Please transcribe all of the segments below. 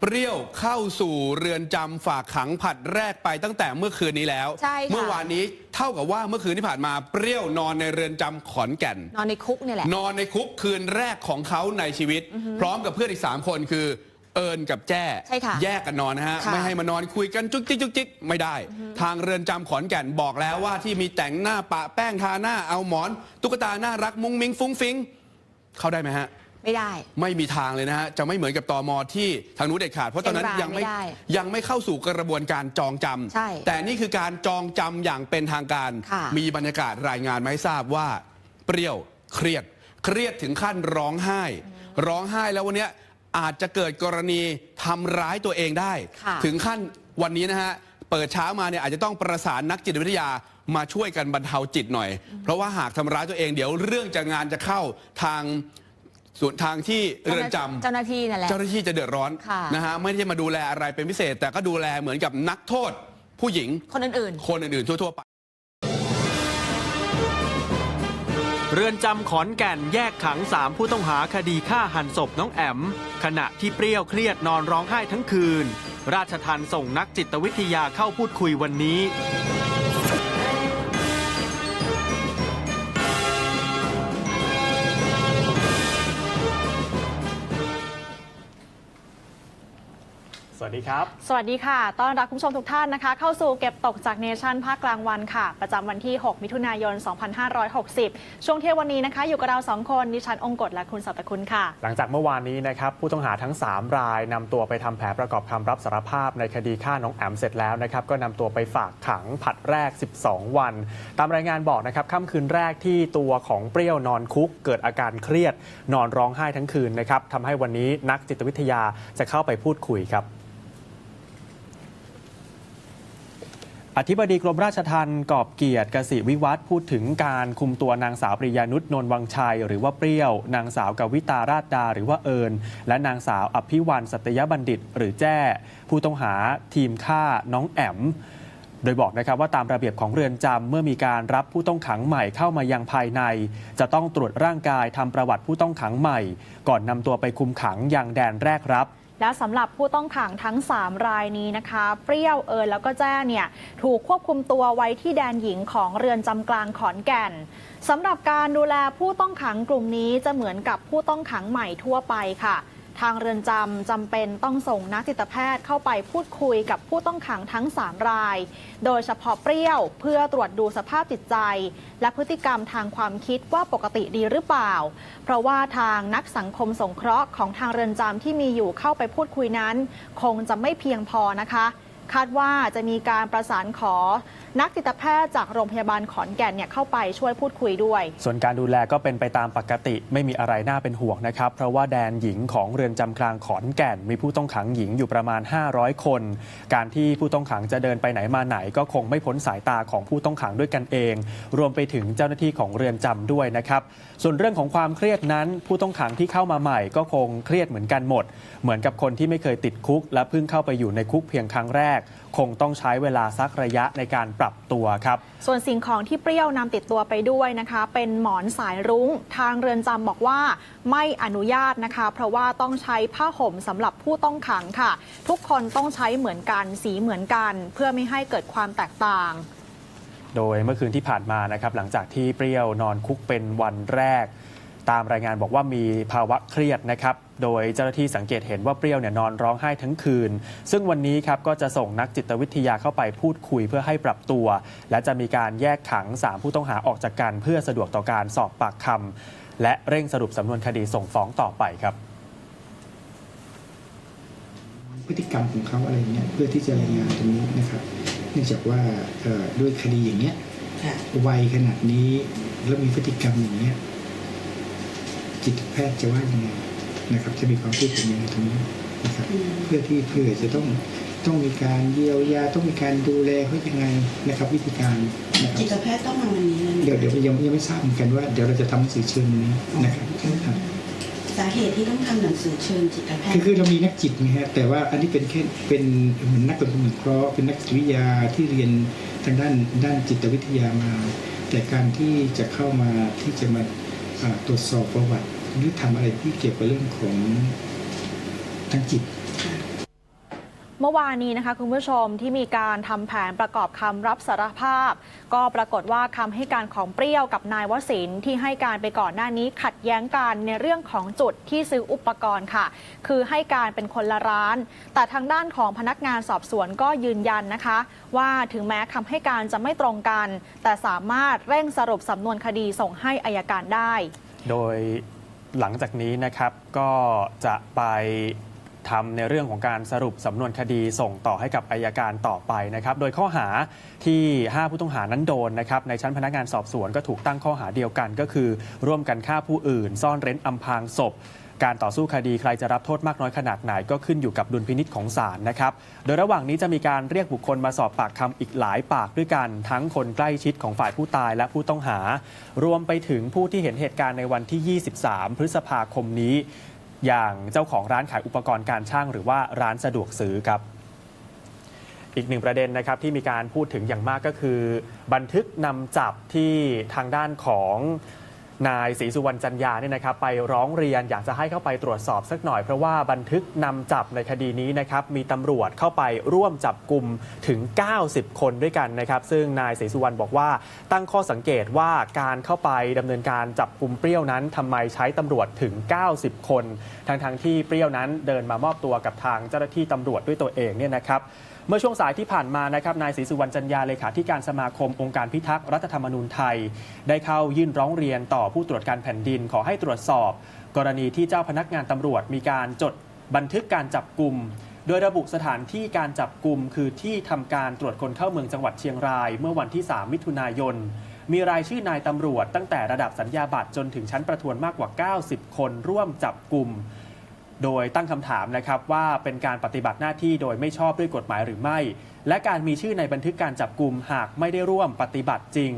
เปรี้ยวเข้าสู่เรือนจำฝากขังผลัดแรกไปตั้งแต่เมื่อคืนนี้แล้ว ใช่ค่ะ เมื่อวานนี้เท่ากับว่าเมื่อคืนที่ผ่านมาเปรี้ยวนอนในเรือนจำขอนแก่น นอนในคุกเนี่ยแหละ นอนในคุกคืนแรกของเขาในชีวิต พร้อมกับเพื่อนอีก 3 คนคือ เอิญกับแจ้ ใช่ค่ะแยกกันนอนนะฮะ ค่ะไม่ให้มานอนคุยกันจุกจิกจุกจิกไม่ได้ ทางเรือนจำขอนแก่นบอกแล้วว่าที่มีแต่งหน้าปะแป้งทาหน้าเอาหมอน ตุ๊กตาน่ารักมุ้งมิ้งฟุ้งฟิงเข้าได้ไหมฮะ ไม่ได้ ไม่มีทางเลยนะฮะ จะไม่เหมือนกับตอมอที่ทางนู้นเด็ดขาด เพราะตอนนั้นเชียงรายยังไม่ไม่ได้ยังไม่เข้าสู่กระบวนการจองจำใช่แต่นี่คือการจองจำอย่างเป็นทางการ ค่ะ มีบรรยากาศรายงานมาให้ทราบว่า เปรี้ยวเครียด เครียดถึงขั้นร้องไห้ ร้องไห้แล้ววันเนี้ยอาจจะเกิดกรณีทำร้ายตัวเองได้ ค่ะ ถึงขั้นวันนี้นะฮะ เปิดเช้ามาเนี่ยอาจจะต้องประสานนักจิตวิทยามาช่วยกันบรรเทาจิตหน่อย เพราะว่าหากทำร้ายตัวเองเดี๋ยวเรื่องจะงานจะเข้าทาง ส่วนทางที่เรือนจำเจ้าหน้าที่นั่นแหละเจ้าหน้าที่จะเดือดร้อนค่ะนะฮะไม่ได้มาดูแลอะไรเป็นพิเศษ แต่ก็ดูแลเหมือนกับนักโทษ ผู้หญิงคนอื่นคนอื่นๆทั่วๆไปเรือนจำขอนแก่นแยกขังสามผู้ต้องหาคดีฆ่าหันศพน้องแอม ขณะที่เปรี้ยวเครียดนอนร้องไห้ทั้งคืน ราชทันส่งนักจิตวิทยาเข้าพูดคุยวันนี้ สวัสดีครับ สวัสดีค่ะ ต้อนรับคุณผู้ชมทุกท่านนะคะ เข้าสู่เก็บตกจากเนชั่นภาคกลางวันค่ะ ประจำวันที่ 6 มิถุนายน 2560 ช่วงเที่ยงวันนี้นะคะ อยู่กับเรา 2 คนดิฉันองค์กฎและคุณสัตคุณค่ะ หลังจากเมื่อวานนี้นะครับ ผู้ต้องหาทั้ง 3 รายนำตัวไปทำแผนประกอบคำรับสารภาพในคดีฆ่าน้องแอมเสร็จแล้วนะครับ ก็นำตัวไปฝากขังผัดแรก 12 วัน ตามรายงานบอกนะครับค่ำคืนแรกที่ตัวของเปรี้ยวนอนคุก เกิดอาการเครียด นอนร้องไห้ทั้งคืนนะครับทำให้วันนี้นักจิตวิทยาจะเข้าไปพูดคุยครับ อธิบดีกรมราชทัณฑ์กอบเกียรติกสิวิวัฒน์พูดถึงการคุมตัวนางสาวปริยานุชนนท์วังชัย หรือว่าเปรี้ยว นางสาวกวิตาราชดา หรือว่าเอิญและนางสาวอภิวันสัตยบัณฑิต หรือแจ้ ผู้ต้องหาทีมฆ่าน้องแอมโดยบอกนะครับว่าตามระเบียบของเรือนจำเมื่อมีการรับผู้ต้องขังใหม่เข้ามายังภายใน จะต้องตรวจร่างกายทำประวัติผู้ต้องขังใหม่ ก่อนนำตัวไปคุมขังยังแดนแรกรับ และสำหรับผู้ต้องขังทั้ง 3 รายนี้นะคะ เปรี้ยวเอิญแล้วก็แจ้เนี่ยถูกควบคุมตัวไว้ที่แดนหญิงของเรือนจำกลางขอนแก่นสำหรับการดูแลผู้ต้องขังกลุ่มนี้จะเหมือนกับผู้ต้องขังใหม่ทั่วไปค่ะ ทางเรือนจำจำเป็นต้องส่งนักจิตแพทย์เข้าไปพูดคุยกับผู้ต้องขังทั้ง 3 ราย โดยเฉพาะเปรี้ยวเพื่อตรวจดูสภาพจิตใจ และพฤติกรรมทางความคิดว่าปกติดีหรือเปล่า เพราะว่าทางนักสังคมสงเคราะห์ของทางเรือนจำที่มีอยู่เข้าไปพูดคุยนั้น คงจะไม่เพียงพอนะคะ คาดว่าจะมีการประสานขอนักจิตแพทย์จากโรงพยาบาลขอนแก่นเนี่ยเข้าไปช่วยพูดคุยด้วย ส่วนการดูแลก็เป็นไปตามปกติไม่มีอะไรน่าเป็นห่วงนะครับ เพราะว่าแดนหญิงของเรือนจำกลางขอนแก่น มีผู้ต้องขังหญิงอยู่ประมาณ 500 คน การที่ผู้ต้องขังจะเดินไปไหนมาไหน ก็คงไม่พ้นสายตาของผู้ต้องขังด้วยกันเอง รวมไปถึงเจ้าหน้าที่ของเรือนจำด้วยนะครับส่วนเรื่องของความเครียดนั้น ผู้ต้องขังที่เข้ามาใหม่ก็คงเครียดเหมือนกันหมด เหมือนกับคนที่ไม่เคยติดคุก และเพิ่งเข้าไปอยู่ในคุกเพียงครั้งแรก คงต้องใช้เวลาสักระยะในการปรับตัวครับ ส่วนสิ่งของที่เปรี้ยวนำติดตัวไปด้วยนะคะ เป็นหมอนสายรุ้ง ทางเรือนจำบอกว่าไม่อนุญาตนะคะ เพราะว่าต้องใช้ผ้าห่มสำหรับผู้ต้องขังค่ะ ทุกคนต้องใช้เหมือนกันสีเหมือนกัน เพื่อไม่ให้เกิดความแตกต่างโดยเมื่อคืนที่ผ่านมานะครับหลังจากที่เปรี้ยวนอนคุกเป็นวันแรก ตามรายงานบอกว่ามีภาวะเครียดนะครับ โดยเจ้าหน้าที่สังเกตเห็นว่าเปรี้ยวเนี่ยนอนร้องไห้ทั้งคืน ซึ่งวันนี้ครับก็จะส่งนักจิตวิทยาเข้าไปพูดคุยเพื่อให้ปรับตัว และจะมีการแยกขัง 3 ผู้ต้องหาออกจากกันเพื่อสะดวกต่อการสอบปากคำและเร่งสรุปสำนวนคดีส่งฟ้องต่อไปครับ พฤติกรรมของเขาอะไรเงี้ยเพื่อที่จะรายงานตรงนี้นะครับเนื่องจากว่าเอ่อด้วยคดีอย่างเงี้ยวัยขนาดนี้แล้วมีพฤติกรรมอย่างเงี้ย จิตแพทย์จะว่ายังไงนะครับ จะมีความคิดเห็นยังไงตรงนี้นะครับ เพื่อที่เพื่อจะต้องต้องมีการเยียวยาต้องมีการดูแลเขายังไงนะครับ วิธีการนะครับจิตแพทย์ต้องมาวันนี้นะเดี๋ยวเดี๋ยวยังยังไม่ทราบเหมือนกันว่าเดี๋ยวเราจะทำหนังสือเชิญวันนี้นะครับครับสาเหตุที่ต้องทำหนังสือเชิญจิตแพทคือย์คือเรามีนักจิตไงฮะแต่ว่าอันนี้เป็นแค่เป็นเหมือนนักดนตรีเคราะห์เป็นนักจิตวิทยาที่เรียนทางด้านด้านจิตวิทยามา แต่การที่จะเข้ามาที่จะมาอ่า ตรวจสอบประวัติหรือทำอะไรที่เกี่ยวกับเรื่องของทางจิต เมื่อวานนี้นะคะคุณผู้ชมที่มีการทำแผนประกอบคำรับสารภาพ ก็ปรากฏว่าคำให้การของเปรี้ยวกับนายวศินที่ให้การไปก่อนหน้านี้ขัดแย้งกันในเรื่องของจุดที่ซื้ออุปกรณ์ค่ะ คือให้การเป็นคนละร้าน แต่ทางด้านของพนักงานสอบสวนก็ยืนยันนะคะ ว่าถึงแม้คำให้การจะไม่ตรงกัน แต่สามารถเร่งสรุปสำนวนคดีส่งให้อายการได้ โดยหลังจากนี้นะครับก็จะไป ทำในเรื่องของการสรุปสำนวนคดีส่งต่อให้กับอายการต่อไปนะครับ โดยข้อหาที่ 5 ผู้ต้องหานั้นโดนนะครับในชั้นพนักงานสอบสวนก็ถูกตั้งข้อหาเดียวกัน ก็คือ ร่วมกันฆ่าผู้อื่น ซ่อนเร้นอำพรางศพการต่อสู้คดีใครจะรับโทษมากน้อยขนาดไหนก็ขึ้นอยู่กับดุลพินิษของศาลนะครับ โดยระหว่างนี้จะมีการเรียกบุคคลมาสอบปากคำอีกหลายปากด้วยกัน ทั้งคนใกล้ชิดของฝ่ายผู้ตายและผู้ต้องหา รวมไปถึงผู้ที่เห็นเหตุการณ์ในวันที่ 23 พฤษภาคมนี้ อย่างเจ้าของร้านขายอุปกรณ์การช่างหรือว่าร้านสะดวกซื้อครับอีกหนึ่งประเด็นนะครับที่มีการพูดถึงอย่างมากก็คือ บันทึกนำจับที่ทางด้านของ นายศรีสุวรรณจันยาเนี่ยนะครับไปร้องเรียนอยากจะให้เข้าไปตรวจสอบสักหน่อย เพราะว่าบันทึกนำจับในคดีนี้นะครับมีตำรวจเข้าไปร่วมจับกลุ่มถึง 90 คนด้วยกันนะครับซึ่งนายศรีสุวรรณบอกว่าตั้งข้อสังเกตว่าการเข้าไปดำเนินการจับกลุ่มเปรี้ยวนั้นทำไมใช้ตำรวจถึง 90 คน ทั้งๆที่เปรี้ยวนั้นเดินมามอบตัวกับทางเจ้าหน้าที่ตำรวจด้วยตัวเองเนี่ยนะครับเมื่อช่วงสายที่ผ่านมานะครับนายศรีสุวรรณจันยาเลขาธิการสมาคมองค์การพิทักษ์รัฐธรรมนูญไทย ได้เข้ายื่นร้องเรียนต่อผู้ตรวจการแผ่นดินขอให้ตรวจสอบ กรณีที่เจ้าพนักงานตำรวจมีการจดบันทึกการจับกลุ่มโดยระบุสถานที่การจับกลุ่มคือที่ทำการตรวจคนเข้าเมืองจังหวัดเชียงราย เมื่อวันที่ 3 มิถุนายน มีรายชื่อนายตำรวจตั้งแต่ระดับสัญญาบัตรจนถึงชั้นประทวนมากกว่า 90 คนร่วมจับกลุ่ม โดยตั้งคำถามนะครับว่าเป็นการปฏิบัติหน้าที่โดยไม่ชอบด้วยกฎหมายหรือไม่ และการมีชื่อในบันทึกการจับกลุ่มหากไม่ได้ร่วมปฏิบัติจริง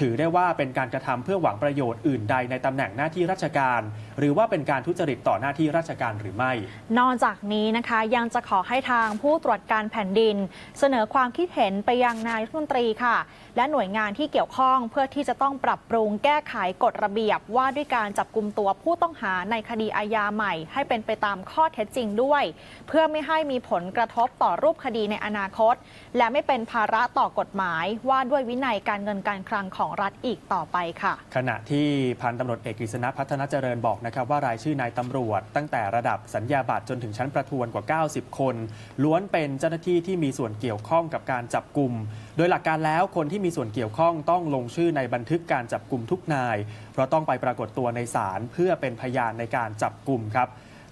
ถือได้ว่าเป็นการกระทำเพื่อหวังประโยชน์อื่นใดในตำแหน่งหน้าที่ราชการ หรือว่าเป็นการทุจริตต่อหน้าที่ราชการหรือไม่ นอกจากนี้นะคะยังจะขอให้ทางผู้ตรวจการแผ่นดิน เสนอความคิดเห็นไปยังนายรัฐมนตรีค่ะ และหน่วยงานที่เกี่ยวข้องเพื่อที่จะต้องปรับปรุงแก้ไขกฎระเบียบ ว่าด้วยการจับกลุ่มตัวผู้ต้องหาในคดีอาญาใหม่ ให้เป็นไปตามข้อเท็จจริงด้วย เพื่อไม่ให้มีผลกระทบต่อรูปคดีในอนาคต และไม่เป็นภาระต่อกฎหมายว่าด้วยวินัยการเงินการคลังของรัฐอีกต่อไปค่ะ ขณะที่พันตำรวจเอกกฤษณะพัฒนาเจริญบอกนะครับว่ารายชื่อนายตำรวจ ตั้งแต่ระดับสัญญาบัตรจนถึงชั้นประทวนกว่า 90 คน ล้วนเป็นเจ้าหน้าที่ที่มีส่วนเกี่ยวข้องกับการจับกลุ่ม โดยหลักการแล้วคนที่มีส่วนเกี่ยวข้องต้องลงชื่อในบันทึกการจับกลุ่มทุกนาย เพราะต้องไปปรากฏตัวในศาลเพื่อเป็นพยานในการจับกลุ่มครับ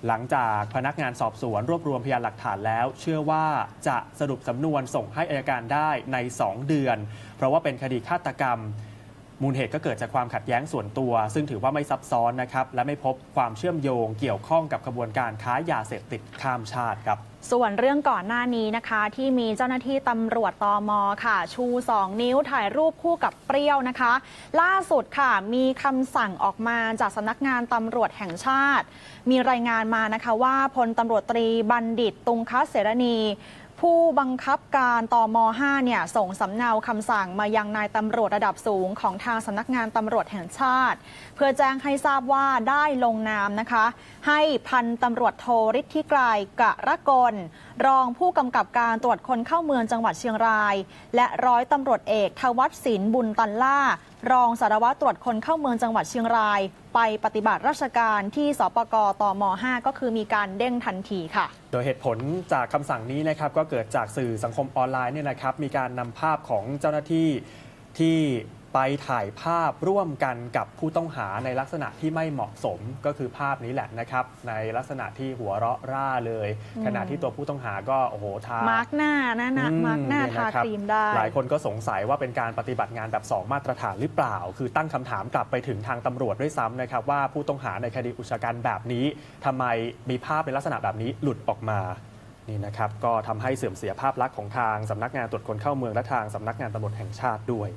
หลังจากพนักงานสอบสวนรวบรวมพยานหลักฐานแล้ว เชื่อว่าจะสรุปสำนวนส่งให้อายการได้ใน 2 เดือน เพราะว่าเป็นคดีฆาตกรรม มูลเหตุก็เกิดจากความขัดแย้งส่วนตัว ซึ่งถือว่าไม่ซับซ้อนนะครับและไม่พบความเชื่อมโยงเกี่ยวข้องกับขบวนการค้ายาเสพติดข้ามชาติครับส่วนเรื่องก่อนหน้านี้นะคะ ที่มีเจ้าหน้าที่ตำรวจตอมอค่ะ ชู 2 นิ้วถ่ายรูปคู่กับเปรี้ยวนะคะ ล่าสุดค่ะมีคำสั่งออกมาจากสำนักงานตำรวจแห่งชาติ มีรายงานมานะคะว่าพลตำรวจตรีบัณฑิตตุงคัสเสรณี ผู้บังคับการตม5เนี่ยส่งสำเนาคำสั่งมายังนายตำรวจระดับสูงของทางสำนักงานตำรวจแห่งชาติ เพื่อแจ้งให้ทราบว่าได้ลงนามนะคะ ให้พันตำรวจโทฤทธิไกรกะระกลรองผู้กำกับการตรวจคนเข้าเมืองจังหวัดเชียงราย และร้อยตำรวจเอกทวัฒน์ศิลป์บุญตันล่า รองสารวัตรตรวจคนเข้าเมืองจังหวัดเชียงราย ไปปฏิบัติราชการที่สปกตม 5 ก็คือมีการเด้งทันทีค่ะ โดยเหตุผลจากคำสั่งนี้นะครับก็เกิดจากสื่อสังคมออนไลน์เนี่ยนะครับมีการนำภาพของเจ้าหน้าที่ที่ ไปถ่ายภาพร่วมกันกับผู้ต้องหาในลักษณะที่ไม่เหมาะสมก็คือภาพนี้แหละนะครับ ในลักษณะที่หัวเราะร่าเลยอืมขณะที่ตัวผู้ต้องหาก็โอ้โหทามาร์กหน้านะนะอืมาร์กหน้าเนี่ยทานะครับครีมได้ หลายคนก็สงสัยว่าเป็นการปฏิบัติงานแบบ 2 มาตรฐานหรือเปล่า คือตั้งคำถามกลับไปถึงทางตำรวจด้วยซ้ำนะครับ ว่าผู้ต้องหาในคดีอุกชะกันแบบนี้ทำไมมีภาพในลักษณะแบบนี้หลุดออกมานี่นะครับก็ทำให้เสื่อมเสียภาพลักษณ์ของทางสำนักงานตรวจคนเข้าเมืองและทางสำนักงานตำรวจแห่งชาติด้วย